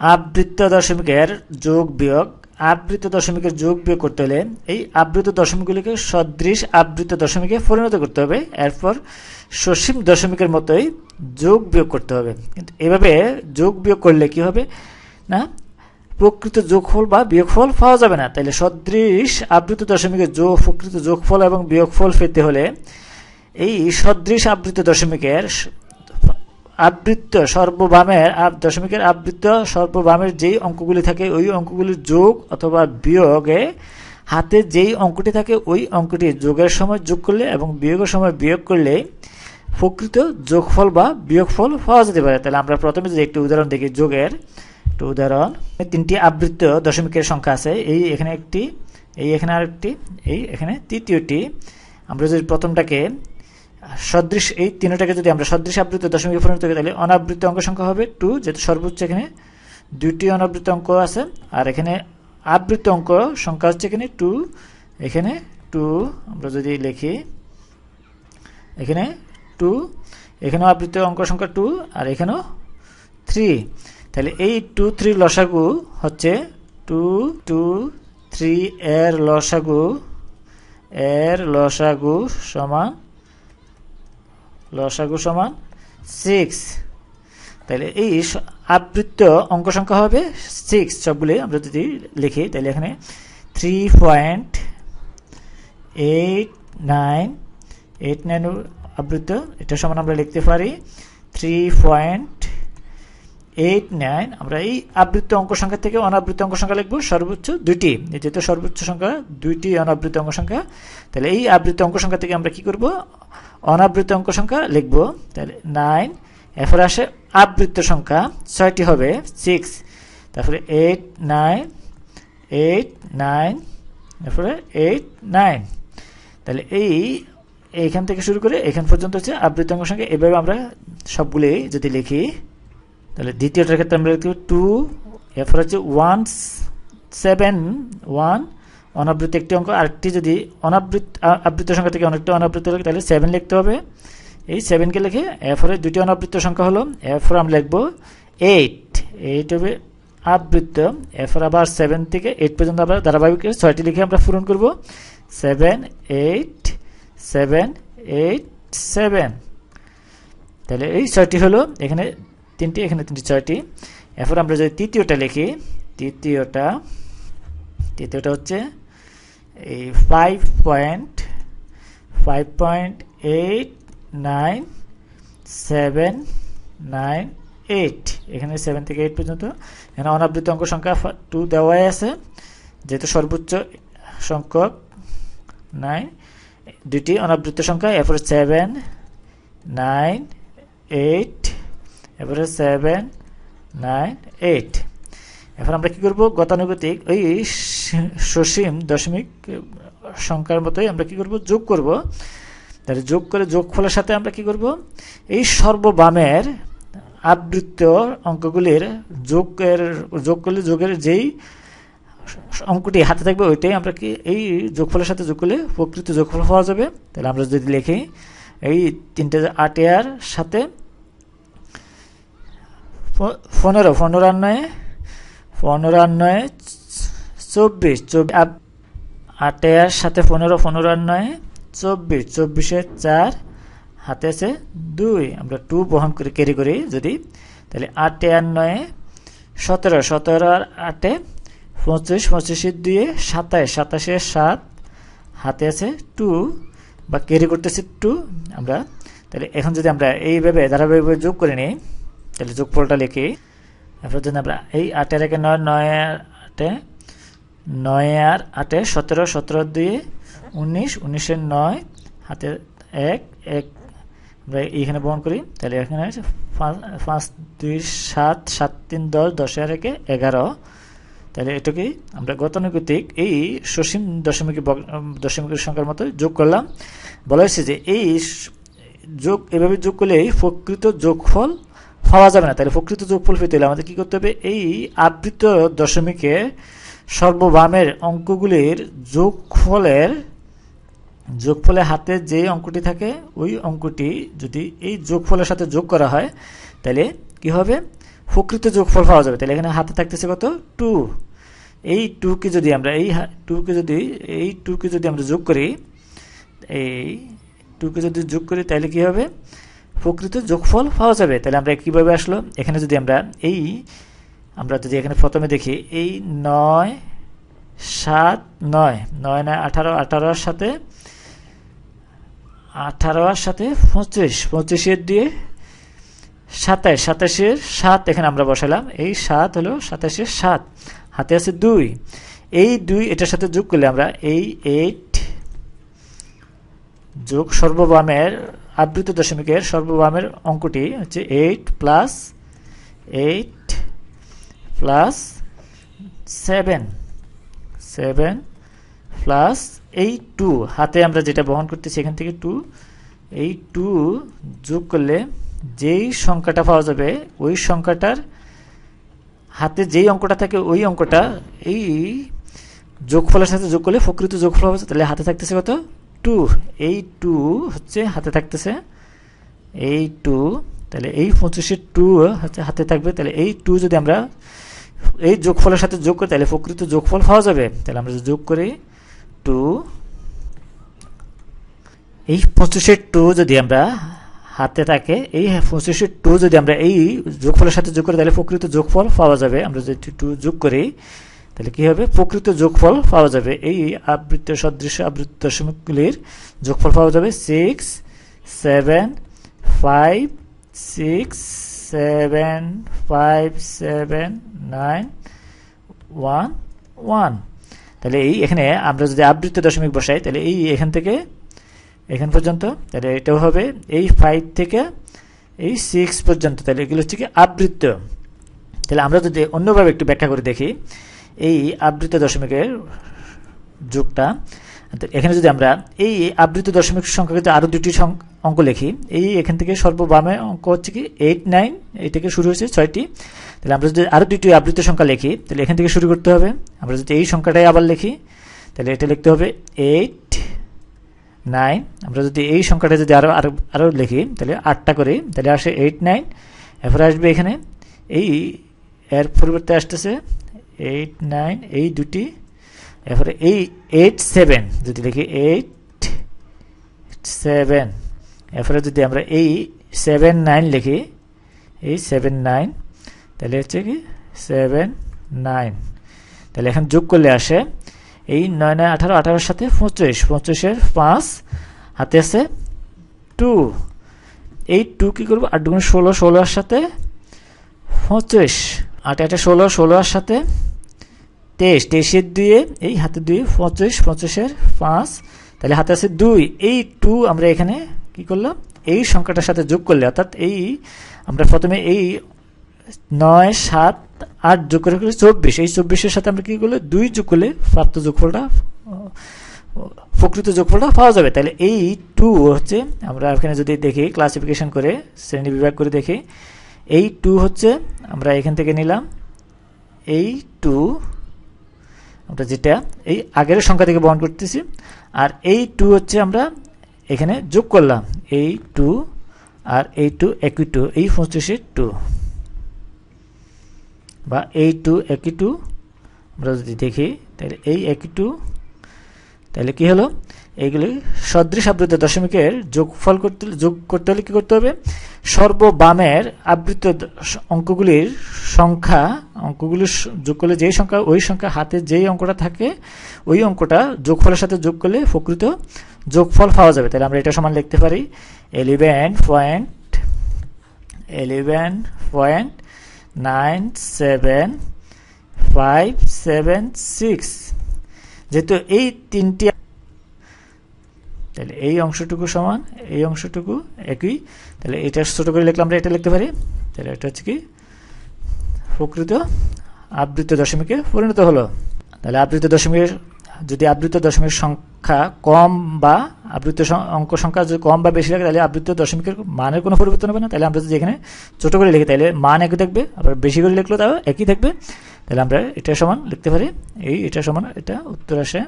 আবৃত্ত দশমিকের যোগ বিয়োগ আবৃত দশমিকের যোগ বিয়োগ করতে হলে এই আবৃত দশমিকগুলিকে সদৃশ আবৃত দশমিকে পরিণত করতে হবে। এরপর সসীম দশমিকের মতোই যোগ বিয়োগ করতে হবে। কিন্তু এভাবে যোগ বিয়োগ করলে কি হবে? না, প্রকৃত যোগফল বা বিয়োগফল পাওয়া যাবে না। তাইলে সদৃশ আবৃত দশমিকের যোগ, প্রকৃত যোগফল এবং বিয়োগফল পেতে হলে এই সদৃশ আবৃত দশমিকের আবৃত্ত সর্ববামের দশমিকের আবৃত্ত সর্ববামের যেই অঙ্কগুলি থাকে, ওই অঙ্কগুলির যোগ অথবা বিয়োগে হাতে যেই অঙ্কটি থাকে, ওই অঙ্কটি যোগের সময় যোগ করলে এবং বিয়োগের সময় বিয়োগ করলে প্রকৃত যোগফল বা বিয়োগফল পাওয়া যেতে পারে। তাহলে আমরা প্রথমে যদি একটি উদাহরণ দেখি, যোগের একটি উদাহরণ। তিনটি আবৃত্ত দশমিকের সংখ্যা আছে, এই এখানে একটি, এই এখানে আরেকটি, এই এখানে তৃতীয়টি। আমরা যদি প্রথমটাকে সদৃশ, এই তিনটাকে যদি আমরা সদৃশ আবৃত দশমিকে পরিণত করি, তাহলে অনাবৃত অঙ্ক সংখ্যা হবে টু যেহেতু সর্বোচ্চ এখানে দুইটি অনাবৃত অঙ্ক আছে, আর এখানে আবৃত অঙ্ক সংখ্যা হচ্ছে এখানে টু এখানে টু আমরা যদি লিখি, এখানে টু এখানেও আবৃত অঙ্ক সংখ্যা টু আর এখানেও থ্রি তাহলে এই টু থ্রি লসাগু হচ্ছে টু টু থ্রি এর লসাগু এর লসাগু সমান লসাগু সমান সিক্স তাহলে এই আবৃত্ত অঙ্ক সংখ্যা হবে সিক্স সবগুলি আমরা যদি লিখি তাহলে এখানে three point eight nine eight nine আবৃত্ত, এটা সমান আমরা লিখতে পারি থ্রি পয়েন্ট এইট নাইন আমরা এই আবৃত্ত অঙ্ক সংখ্যা থেকে অনাবৃত্ত অঙ্ক সংখ্যা লিখব, সর্বোচ্চ দুইটি। যেহেতু সর্বোচ্চ সংখ্যা, দুইটি অনাবৃত্ত অঙ্ক সংখ্যা, তাহলে এই আবৃত্ত অঙ্ক সংখ্যা থেকে আমরা কি করব? অনাবৃত্ত অঙ্ক সংখ্যা লিখব। তাহলে নাইন এরপরে আসে আবৃত্ত সংখ্যা, ছয়টি হবে সিক্স তারপরে এইট নাইন এইট নাইন তারপরে এইট নাইন তাহলে এই এইখান থেকে শুরু করে এখান পর্যন্ত হচ্ছে আবৃত্ত অঙ্ক সংখ্যা। এভাবে আমরা সবগুলি যদি লিখি তাহলে দ্বিতীয়টার ক্ষেত্রে আমরা লিখতে টু এরপর হচ্ছে ওয়ান সেভেন ওয়ান অনাবৃত একটি অঙ্ক, আরেকটি যদি অনাবৃত আবৃত সংখ্যা থেকে অনেকটা অনাবৃত লিখি তাহলে সেভেন লিখতে হবে। এই সেভেনকে লিখে এরপরে দুটি অনাবৃত সংখ্যা হলো এরপর আমরা লিখব এইট এইট হবে আবৃত্ত এরপর আবার সেভেন থেকে এইট পর্যন্ত আবার ধারাবাহিক ছয়টি লিখে আমরা পূরণ করব। Seven eight seven eight seven তাহলে এই ছয়টি হলো, এখানে তিনটি, এখানে তিনটি, ছয়টি। এরপর আমরা যদি তৃতীয়টা লিখি, তৃতীয়টা তৃতীয়টা হচ্ছে এই five point five point eight nine seven nine eight এখানে সেভেন থেকে এইট পর্যন্ত। এখানে অনাবৃত অঙ্ক সংখ্যা টু দেওয়াই আছে। যেহেতু সর্বোচ্চ সংখ্যক নাইন দুটি অনাবৃত সংখ্যা, এরপর সেভেন নাইন এইট এরপরে সেভেন নাইন এইট এখন আমরা কি করব? গতানুগতিক ওই সসীম দশমিক সংখ্যার মতোই আমরা কি করব? যোগ করব। তাহলে যোগ করে যোগফলের সাথে আমরা কি করব? এই সর্ববামের আবৃত্ত অঙ্কগুলির যোগের, যোগ করলে যোগের যেই অঙ্কটি হাতে থাকবে, ওইটাই আমরা কি এই যোগফলের সাথে যোগ করলে প্রকৃত যোগফল পাওয়া যাবে। তাহলে আমরা যদি লিখি, এই তিনটে আটের সাথে প- পনেরো পনেরো আর নয়, পনেরো আর নয়, চব্বিশ চব্বিশ আটের সাথে পনেরো পনেরো আর নয়, চব্বিশ, চব্বিশে চার, হাতে আছে দুই। আমরা টু বহন করে ক্যারি করি যদি। তাহলে আটে আর নয়ে, সতেরো সতেরো আর আটে পঁচিশ পঁচিশের দুয়ে সাতাশ, সাতাশে সাত, হাতে আছে টু বা ক্যারি করতেছি টু আমরা, তাহলে এখন যদি আমরা এইভাবে, ধারাবাহিকভাবে যোগ করে নিই তাহলে যোগফলটা লিখি। এরপর যদি আমরা এই আটের একে নয় নয় আর আটে, নয় আর আটে সতেরো সতেরো দুই, উনিশ, উনিশের নয় হাতে এক এক। আমরা এইখানে বহন করি, তাহলে এখানে পাঁচ দুই, সাত সাত, তিন, দশ দশ আর একে এগারো। তাহলে এটাকে আমরা গতানুগতিক এই সসীম দশমিক দশমিকের সংখ্যার মতো যোগ করলাম। বলা হয়েছে যে এই যোগ, এভাবে যোগ করলে এই প্রকৃত যোগফল পাওয়া যাবে না। তাহলে প্রকৃত যোগফল পেতে হলে আমাদের কি করতে হবে? এই আবৃত দশমিকে সর্ববামের অঙ্কগুলির যোগফলের যোগফলের হাতে যে অঙ্কটি থাকে, ওই অঙ্কটি যদি এই যোগফলের সাথে যোগ করা হয়, তাহলে কি হবে? প্রকৃত যোগফল পাওয়া যাবে। তাহলে এখানে হাতে থাকতেছে কত? টু। এই টুকে যদি আমরা, এই টুকে যদি, এই টুকে যদি আমরা যোগ করি, এই টুকে যদি যোগ করি, তাহলে কি হবে? প্রকৃত যোগফল পাওয়া যাবে। তাহলে আমরা কীভাবে আসলো? এখানে যদি আমরা এই, আমরা যদি এখানে প্রথমে দেখি, এই নয় সাত নয় নয় নয় আঠারো, আঠারোর সাথে আঠারোর সাথে পঁচিশ, পঁচিশের দিয়ে সাতাশ, সাতাশের সাত এখানে আমরা বসালাম। এই সাত হলো সাতাশের সাত, হাতে আছে দুই। এই দুই এটার সাথে যোগ করলে আমরা এই এইট যোগ সর্ববামের আবৃত দশমিকের সর্ববামের অঙ্কটি হচ্ছে eight plus eight plus seven seven plus এই টু হাতে আমরা যেটা বহন করতেছি এখান থেকে টু এই টু যোগ করলে যেই সংখ্যাটা পাওয়া যাবে, ওই সংখ্যাটার হাতে যেই অঙ্কটা থাকে, ওই অঙ্কটা এই যোগফলের সাথে যোগ করলে প্রকৃত যোগফল হবে, তাহলে হাতে থাকতেছে কত? টু এই টু হচ্ছে হাতে থাকতেছে। এই টু তাহলে এই পঁচিশের টু হচ্ছে হাতে থাকবে। তাহলে এই টু যদি আমরা এই যোগফলের সাথে যোগ করি, তাহলে প্রকৃত যোগফল পাওয়া যাবে। তাহলে আমরা যোগ করি টু এই পঁচিশের টু যদি আমরা হাতে থাকে, এই পঁচিশের টু যদি আমরা এই যোগফলের সাথে যোগ করি, তাহলে প্রকৃত যোগফল পাওয়া যাবে। আমরা যদি টু যোগ করি তাহলে কি হবে? প্রকৃত যোগফল পাওয়া যাবে। এই আবৃত্ত সদৃশ্য আবৃত্ত দশমিকগুলির যোগফল পাওয়া যাবে six seven five six seven five seven nine one one তাহলে এই এখানে আমরা যদি আবৃত্ত দশমিক বসাই, তাহলে এই এখান থেকে, এখান পর্যন্ত, তাহলে এটাও হবে এই ফাইভ থেকে এই সিক্স পর্যন্ত। তাহলে এগুলো হচ্ছে কি আবৃত্ত। তাহলে আমরা যদি অন্যভাবে একটু ব্যাখ্যা করে দেখি এই আবৃত দশমিকের যুগটা এখানে যদি আমরা এই আবৃত দশমিক সংখ্যা কিন্তু আরও দুটি অঙ্ক লিখি, এই এখান থেকে সর্ববামে অঙ্ক হচ্ছে কি এইট নাইন এই থেকে শুরু হয়েছে ছয়টি। তাহলে আমরা যদি আরও দুটি আবৃত সংখ্যা লিখি, তাহলে এখান থেকে শুরু করতে হবে। আমরা যদি এই সংখ্যাটাই আবার লিখি, তাহলে এটা লিখতে হবে এইট নাইন আমরা যদি এই সংখ্যাটা যদি আরও আরও আরও লিখি, তাহলে আটটা করি, তাহলে আসে এইট নাইন এরপরে আসবে এখানে, এই, এর পরিবর্তে আসতেছে এইট নাইন এই দুটি, এরপরে এই এইট সেভেন যদি লিখি এইট সেভেন এরপরে যদি আমরা এই সেভেন নাইন লিখি, এই সেভেন নাইন তাহলে হচ্ছে কি সেভেন নাইন তাহলে এখন যোগ করলে আসে, এই নয় নয় আঠারো, আঠারোর সাথে পঁচিশ, পঁচিশের পাঁচ, হাতে আছে টু এই টু কী করব? আট দুগুণ ষোলো, ষোলোর সাথে পঁচিশ, আট আটে ষোলো, ষোলোর সাথে তেইশ, তেইশের দুয়ে এই হাতে দুই, পঁচিশ, পঁচিশের পাঁচ। তাহলে হাতে আছে দুই। এই টু আমরা এখানে কি করলাম? এই সংখ্যাটার সাথে যোগ করলে, অর্থাৎ এই আমরা প্রথমে এই নয়, সাত, আট যোগ করে করলে চব্বিশ। এই চব্বিশের সাথে আমরা কী করলে? দুই যোগ করলে প্রাপ্ত যোগফলটা, প্রকৃত যোগফলটা পাওয়া যাবে। তাহলে এই টু হচ্ছে, আমরা এখানে যদি দেখি ক্লাসিফিকেশন করে, শ্রেণি বিভাগ করে দেখি, এই টু হচ্ছে, আমরা এখান থেকে নিলাম, এই টু আমরা যেটা এই আগের সংখ্যা থেকে বহন করতেছি, আর এই টু হচ্ছে আমরা এখানে যোগ করলাম। এই টু আর এই টু একই টু এই পঁচিশে টু বা এই টু একই টু আমরা যদি দেখি, তাহলে এই একই টু তাহলে কি হলো? এইগুলি সদৃশ আবৃত দশমিকের যোগফল করতে যোগ করতে হলে কী করতে হবে? সর্ববামের আবৃত অঙ্কগুলির সংখ্যা, অঙ্কগুলির যোগ করলে যেই সংখ্যা, ওই সংখ্যা হাতে যেই অঙ্কটা থাকে, ওই অঙ্কটা যোগফলের সাথে যোগ করলে প্রকৃত যোগফল পাওয়া যাবে। তাহলে আমরা এটা সমান লিখতে পারি। Eleven point eleven point nine seven five seven six যেহেতু এই তিনটি তাহলে এই অংশটুকু সমান, এই অংশটুকু একই। তাহলে এটা ছোটো করে লিখলে আমরা এটা লিখতে পারি। তাহলে এটা হচ্ছে কি? প্রকৃত আবৃত দশমিকে পরিণত হলো। তাহলে আবৃত দশমিকের, যদি আবৃত দশমিক সংখ্যা কম বা আবৃত অঙ্ক সংখ্যা যদি কম বা বেশি লাগে তাহলে আবৃত দশমিকের মানের কোনো পরিবর্তন হবে না। তাহলে আমরা যদি এখানে ছোটো করে লিখি, তাহলে মান একই থাকবে। আবার বেশি করে লিখলেও তাও একই থাকবে। তাহলে আমরা এটা সমান লিখতে পারি। এই এটা সমান এটা উত্তর আসে।